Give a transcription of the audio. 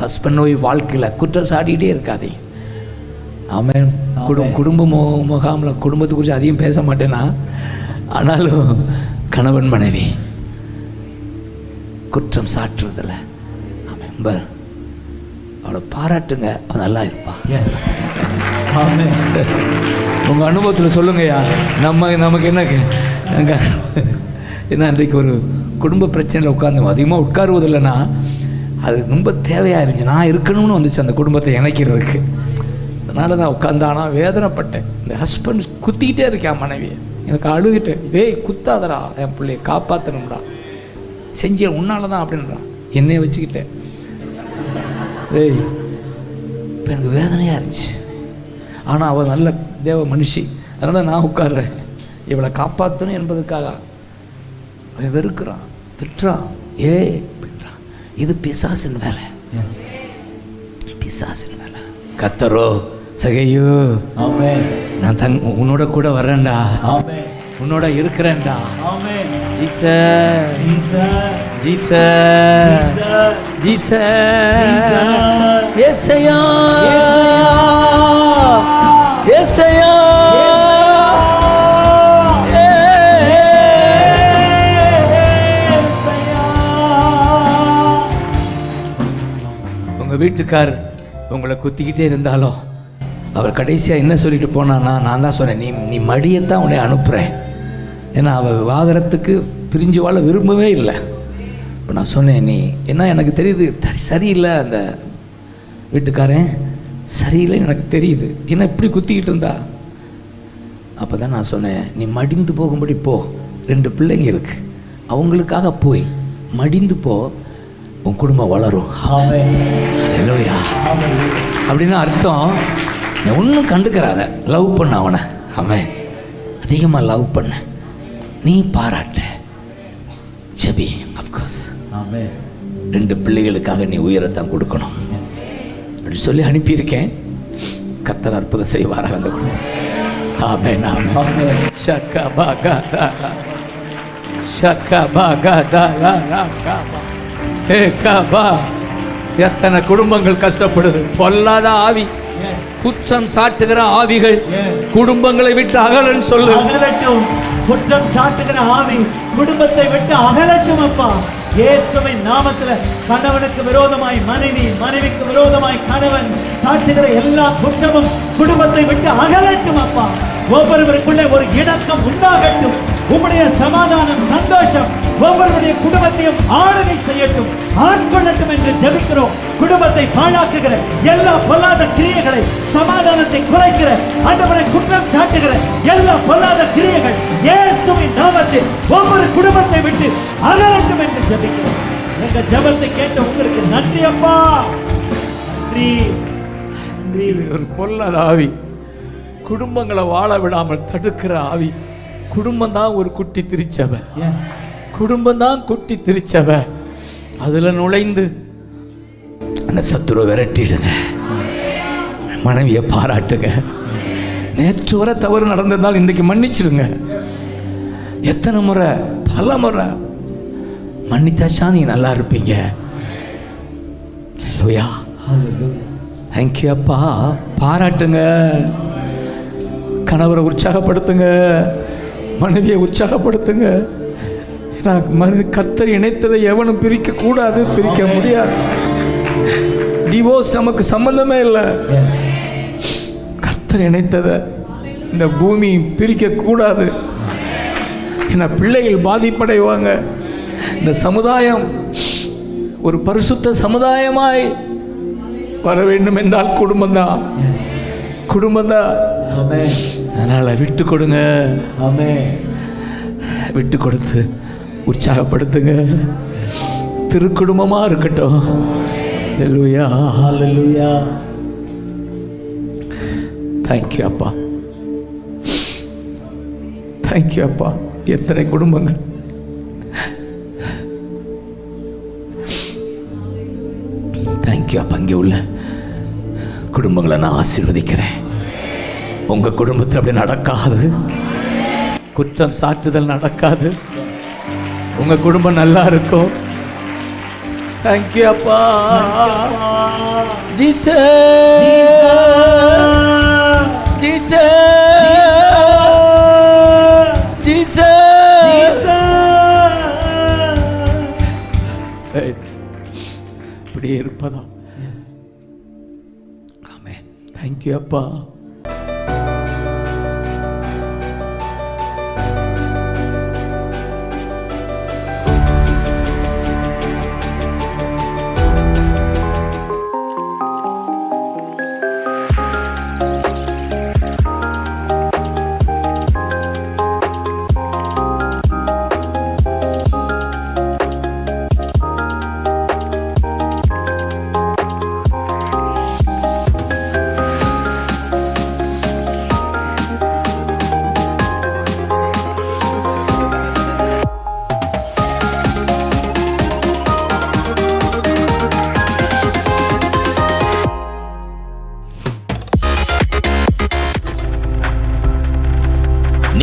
Husband wife வாழ்க்கையில் குற்றம் சாட்டிகிட்டே இருக்காதே. ஆமென். குடும் குடும்ப முகாமில் குடும்பத்தை குறித்து அதிகம் பேச மாட்டேனா? ஆனாலும் கணவன் மனைவி குற்றம் சாட்டுறதில்ல ப- அவளை பாராட்டுங்க அவள் நல்லா இருப்பா. Yes amen. உங்கள் அனுபவத்தில் சொல்லுங்கய்யா. நம்ம நமக்கு என்ன அங்க ஏன்னா இன்றைக்கு ஒரு குடும்ப பிரச்சனையில் உட்காந்து அதிகமாக உட்காருவதில்லைன்னா அது ரொம்ப தேவையாக இருந்துச்சு. நான் இருக்கணும்னு வந்துச்சு அந்த குடும்பத்தை இணைக்கிறதுக்கு. அதனால் நான் உட்காந்தானா வேதனைப்பட்டேன். இந்த ஹஸ்பண்ட் குத்திக்கிட்டே இருக்கேன் மனைவி எனக்கு அழுதுட்டேன் டேய் குத்தாதடா என் பிள்ளைய காப்பாற்றணும்டா செஞ்ச உன்னால தான் அப்படின்றான். என்னைய வச்சுக்கிட்டேன். டேய் இப்போ எனக்கு வேதனையாக இருந்துச்சு. ஆனால் அவள் நல்ல தேவ மனுஷி. அதனால் நான் உட்காடுறேன் இவளை காப்பாற்றணும் என்பதுக்காக அவன் வெறுக்கிறான் திட்டுறான். ஏ இது பிசாசின் வேலை. பிசாசின் வேலை. கத்தரோ சகையோ ஆமென். நான் தங் உன்னோட கூட வர்றேன்டா. ஆமென். உன்னோட இருக்கிறேன்டா. ஆமென். ஜீச ஜீச ஜீச Jesus. ஏசையா. ஏசையா. வீட்டுக்கார் உங்களை குத்திக்கிட்டே இருந்தாலும் அவர் கடைசியாக என்ன சொல்லிட்டு போனான்னா நான் தான் சொன்னேன் நீ நீ மடியத்தான் உன்னை அனுப்புகிறேன் ஏன்னா அவள் விவாகரத்துக்கு பிரிஞ்சு வாழ விரும்பவே இல்லை. இப்போ நான் சொன்னேன் நீ என்ன எனக்கு தெரியுது சரியில்லை அந்த வீட்டுக்காரன். சரியில்லைன்னு எனக்கு தெரியுது. என்ன இப்படி குத்திக்கிட்டு இருந்தா? அப்போ தான் நான் சொன்னேன் நீ மடிந்து போகும்படி போ. ரெண்டு பிள்ளைங்க இருக்கு. அவங்களுக்காக போய் மடிந்து போ. உன் குடும்பம் வளரும். ஆமென். அப்படின்னு அர்த்தம் ஒன்றும் கண்டுக்கிறாத. லவ் பண்ண அவனை. அவன் அதிகமாக லவ் பண்ண. நீ பாராட்ட. ஜெபி அஃப்கோர்ஸ் ரெண்டு பிள்ளைகளுக்காக நீ உயரத்தான் கொடுக்கணும். எஸ் அப்படி சொல்லி அனுப்பியிருக்கேன். கர்த்தர் அற்புதம் செய்வாராக அந்த குடும்பம். ஆமென் ஆமென். ஷக்கா பாகா ஷக்கா பாகா ஏ காபா எத்தனை குடும்பங்கள் கஷ்டப்படுது. பொல்லாத ஆவி. குற்றம் சாட்டுகிற ஆவிகள். குடும்பங்களை விட்டு அகலன்னு சொல்லு. அகலட்டும். குற்றம் சாட்டுகிற ஆவி குடும்பத்தை விட்டு அகலட்டும் அப்பா. இயேசுவை நாமத்துல கணவனுக்கு விரோதமாய் மனைவி மனைவிக்கு விரோதமாய் கணவன் சாட்டுகிற எல்லா குற்றமும் குடும்பத்தை விட்டு அகலட்டும் அப்பா. ஒவ்வொருவருக்குள்ளே ஒரு இணக்கம் உண்டாகட்டும். உம்முடைய சமாதானம் சந்தோஷம். ஒவ்வொருவருடைய குடும்பத்தையும் ஆளுகை செய்யட்டும் ஆட்கொள்ளட்டும் என்று ஜெபிக்கிறோம். குடும்பத்தை பாழாக்குகிற எல்லா பொல்லாத கிரியைகளை சமாதானத்தை குலைக்கிற ஆண்டவரை குற்றம் சாட்டுகிற எல்லா பொல்லாத கிரியைகள் இயேசுவின் நாமத்தில் ஒவ்வொரு குடும்பத்தை விட்டு அகலட்டும் என்று ஜெபிக்கிறோம். எங்க ஜெபத்தை கேட்ட உங்களுக்கு நன்றி அப்பா. நன்றி. இது ஒரு பொல்லாத ஆவி. குடும்பங்களை வாழ விடாமல் தடுக்கிற ஆவி. குடும்பம் தான் ஒரு குட்டி திரிச்சவ குடும்பம் தான் குட்டி திரிச்சவ. அதில் நுழைந்து அந்த சத்துருவை விரட்டிடுங்க. மனைவியை பாராட்டுங்க. நேற்று வர தவறு நடந்திருந்தால் இன்றைக்கு மன்னிச்சிடுங்க. எத்தனை முறை பல முறை மன்னித்தாச்சா நீங்க நல்லா இருப்பீங்க? ஹalleluya. தேங்க்யூ அப்பா. பாராட்டுங்க. கணவரை உற்சாகப்படுத்துங்க. மனைவியை உற்சாகப்படுத்துங்க. ஏன்னா மனித கர்த்தர் இணைத்ததை எவனும் பிரிக்க கூடாது பிரிக்க முடியாது டிவோர்ஸ் நமக்கு சம்பந்தமே இல்லை Yes. கர்த்தர் இணைத்ததை இந்த பூமி பிரிக்க கூடாது ஏன்னா பிள்ளைகள் பாதிப்படைவாங்க இந்த சமுதாயம் ஒரு பரிசுத்த சமுதாயமாய் வர வேண்டும் என்றால் குடும்பம்தான் Yes. குடும்பம்தான் Amen. அதனால் விட்டு கொடுங்க. விட்டு கொடுத்து உற்சாகப்படுத்துங்க. திருக்குடும்பமாக இருக்கட்டும். லூயா Hallelujah. தேங்க்யூ அப்பா. தேங்க்யூ அப்பா. எத்தனை குடும்பங்கள். தேங்க்யூ அப்பா. இங்கே உள்ள குடும்பங்களை நான் ஆசீர்வதிக்கிறேன். உங்கள் குடும்பத்தில் அப்படி நடக்காது. குற்றம் சாட்டுதல் நடக்காது. உங்கள் குடும்பம் நல்லா இருக்கும். தேங்க்யூ அப்பா. அப்பா. ஜீசஸ் ஜீசஸ் இப்படியே இருப்பதா? ஆமே தேங்க்யூ அப்பா.